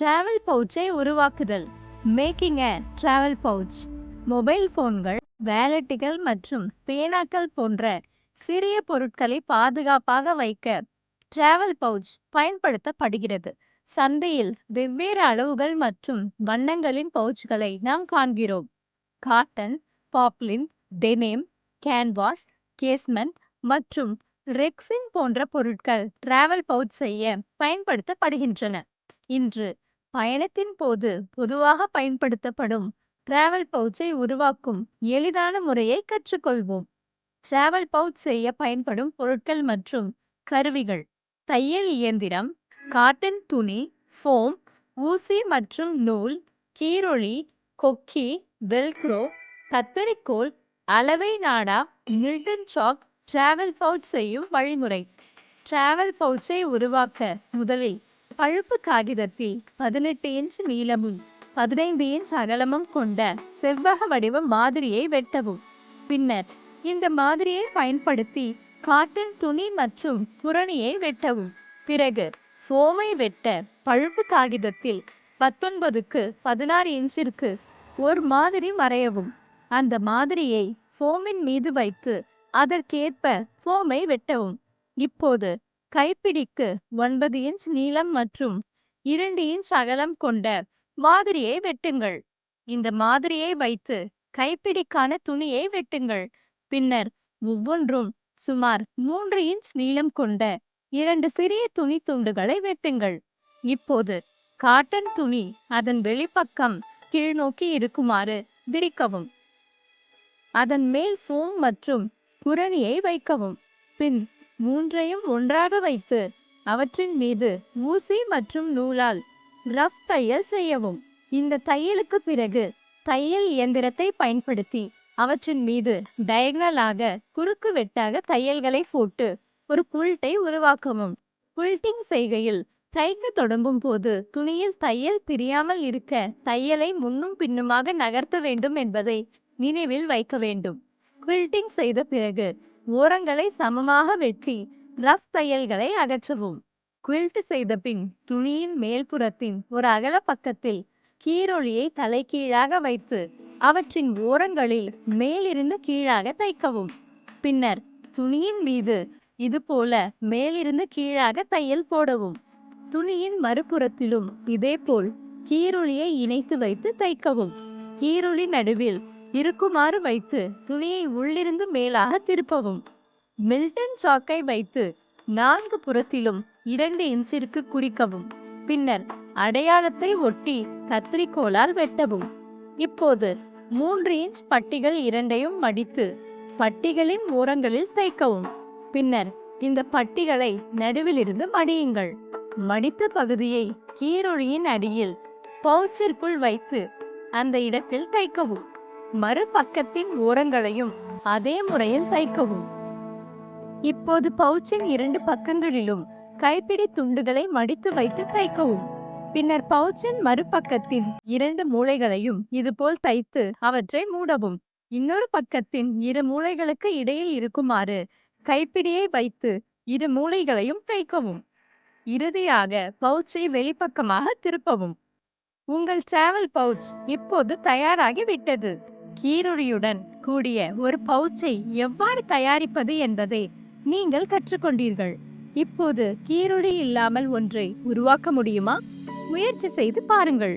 Travel பவுச்சை உருவாக்குதல். Making a travel pouch mobile ஃபோன்கள் வேலட்டுகள் மற்றும் பேனாக்கள் போன்ற சிறிய பொருட்களை பாதுகாப்பாக வைக்க டிராவல் பவுச் பயன்படுத்தப்படுகிறது. சந்தையில் வெவ்வேறு அளவுகள் மற்றும் வண்ணங்களின் பவுச்களை நாம் காண்கிறோம். Cotton poplin denim canvas casement மற்றும் ரெக்ஸின் போன்ற பொருட்கள் டிராவல் பவுச் செய்ய பயன்படுத்தப்படுகின்றன. இன்று பயணத்தின் போது பொதுவாக பயன்படுத்தப்படும் டிராவல் பவுச்சை உருவாக்கும் எளிதான முறையை கற்றுக்கொள்வோம். டிராவல் பவுச் செய்ய பயன்படும் பொருட்கள் மற்றும் கருவிகள் தையல் இயந்திரம் காட்டன் துணி ஃபோம் ஊசி மற்றும் நூல் கீரொளி கொக்கி வெல்க்ரோ கத்தரிக்கோல் அளவை நாடா மில்டன் சாக் டிராவல் பவுச் செய்யும் வழிமுறை. டிராவல் பவுச்சை உருவாக்க முதலில் பழுப்பு காகிதத்தில் பதினெட்டு இன்ச் நீளமும் பதினைந்து இன்ச் அகலமும் கொண்ட செவ்வக வடிவ மாதிரியை வெட்டவும். பின்னர் இந்த மாதிரியை பயன்படுத்தி காட்டன் துணி மற்றும் புரணியை வெட்டவும். பிறகு ஃபோமை வெட்ட பழுப்பு காகிதத்தில் பத்தொன்பதுக்கு பதினாறு இன்ச்சிற்கு ஒரு மாதிரி வரையவும் அந்த மாதிரியை ஃபோமின் மீது வைத்து அதற்கேற்ப ஃபோமை வெட்டவும். இப்போது கைப்பிடிக்கு ஒன்பது இன்ச் நீளம் மற்றும் இரண்டு இன்ச் அகலம் கொண்ட மாதிரியை வெட்டுங்கள். இந்த மாதிரியை வைத்து கைப்பிடிக்கான துணியை வெட்டுங்கள். பின்னர் ஒவ்வொன்றும் சுமார் மூன்று இன்ச் நீளம் கொண்ட இரண்டு சிறிய துணி துண்டுகளை வெட்டுங்கள். இப்போது காட்டன் துணி அதன் வெளிப்பக்கம் கீழ்நோக்கி இருக்குமாறு விரிக்கவும். அதன் மேல் ஃபோம் மற்றும் புரணியை வைக்கவும். பின் மூன்றையும் ஒன்றாக வைத்து அவற்றின் மீது ஊசி மற்றும் நூலால் ரஃப் தையல் செய்யவும். இந்த தையலுக்கு பிறகு தையல் இயந்திரத்தை பயன்படுத்தி அவற்றின் மீது டயக்னலாக குறுக்கு வெட்டாக தையல்களை போட்டு ஒரு புல்ட்டை உருவாக்கவும். புல்ட்டிங் செய்கையில் தைக்க தொடங்கும் போது துணியில் தையல் பிரியாமல் இருக்க தையலை முன்னும் பின்னுமாக நகர்த்த வேண்டும் என்பதை நினைவில் வைக்க வேண்டும். குவில்டிங் செய்த பிறகு ஓரங்களை சமமாக வெட்டி ரஃப் தையல்களை அகற்றவும். குவில்ட் செய்த பின் துணியின் மேல்புறத்தின் ஒரு அகல பக்கத்தில் கீரொளியை தலைகீழாக வைத்து அவற்றின் ஓரங்களில் மேலிருந்து கீழாக தைக்கவும். பின்னர் துணியின் மீது இதுபோல மேலிருந்து கீழாக தையல் போடவும். துணியின் மறுபுறத்திலும் இதேபோல் கீருளியை இணைத்து வைத்து தைக்கவும். கீரொளி நடுவில் இருக்குமாறு வைத்து துணியை உள்ளிருந்து மேலாக திருப்பவும். மில்டன் சாக்கை வைத்து நான்கு புறத்திலும் இரண்டு இன்ச்சிற்கு குறிக்கவும். பின்னர் அடையாளத்தை ஒட்டி கத்திரிக்கோலால் வெட்டவும். இப்போது மூன்று இன்ச் பட்டிகள் இரண்டையும் மடித்து பட்டிகளின் ஓரங்களில் தைக்கவும் பின்னர் இந்த பட்டிகளை நடுவிலிருந்து மடியுங்கள். மடித்த பகுதியை கீரொழியின் அடியில் பவுச்சிற்குள் வைத்து அந்த இடத்தில் தைக்கவும் மறுபக்கத்தின் ஓரங்களையும் அதே முறையில் தைக்கவும். இப்போது பவுச்சின் இரண்டு பக்கங்களிலும் கைப்பிடி துண்டுகளை மடித்து வைத்து தைக்கவும். பின்னர் பவுச்சின் மறுபக்கத்தின் இரண்டு மூலைகளையும் இதுபோல் தைத்து அவற்றை மூடவும். இன்னொரு பக்கத்தின் இரு மூலைகளுக்கு இடையில் இருக்குமாறு கைப்பிடியை வைத்து இரு மூலைகளையும் தைக்கவும். இறுதியாக பவுச்சை வெளிப்பக்கமாக திருப்பவும். உங்கள் டிராவல் பவுச் இப்போது தயாராகி விட்டது கீருளியுடன் கூடிய ஒரு பவுச்சை எவ்வாறு தயாரிப்பது என்பதை நீங்கள் கற்றுக்கொண்டீர்கள். இப்போது கீருளி இல்லாமல் ஒன்றை உருவாக்க முடியுமா? முயற்சி செய்து பாருங்கள்.